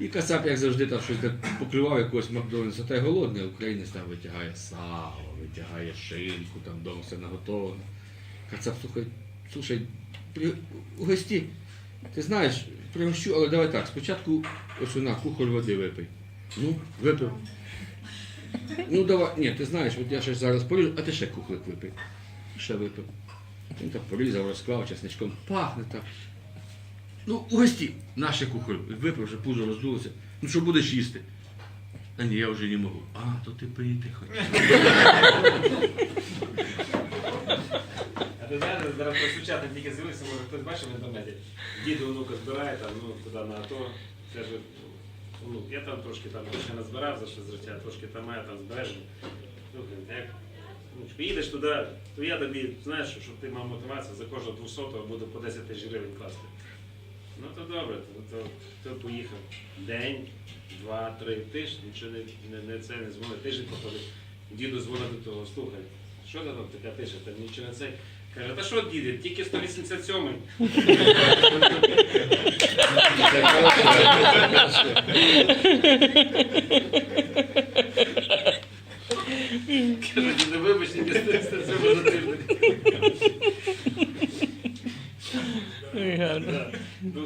І Кацап, як завжди, там щось покривав якогось Макдональдса, та й голодний, українець там витягає сало, витягає шинку, там вдома все наготовано. Кацап, слухай, слушай, при у гості, ти знаєш, пригощу, але давай так, спочатку ось на кухоль води випий. Ну, випив. Ну давай, ні, ти знаєш, от я ще зараз поріжу, а ти ще кухлик випий. Ще випив. Він так порізав, розклав чесничком, пахне так. Ну, гості, наше кухоль, випив, вже пузо роздулося. Ну що будеш їсти? А ні, я вже не можу. А, то ти пити хочеш. А ти знаєш, зараз про сучасних тільки з'явився, може хтось бачив в інтернеті. Дід онука збирає там, ну, туди на АТО. Це ж онук. Я там трошки там ще не збирав за що з життя, трошки там маю там збережено. Слухай, як внучку, їдеш туди, то я тобі, знаєш, щоб ти мав мотивацію, за кожного 200 буду по 10 тисяч гривень класти. Добре, то, то, то поїхав день, два, три тижні, нічого не, не, не це не дзвонить, тиждень походить. Діду дзвонить до того, слухай, що ти там така тиша, там нічого не це. Каже, та що діди, тільки 187 Це хороше. Каже, діду, вибач, тільки 187 за тиждень.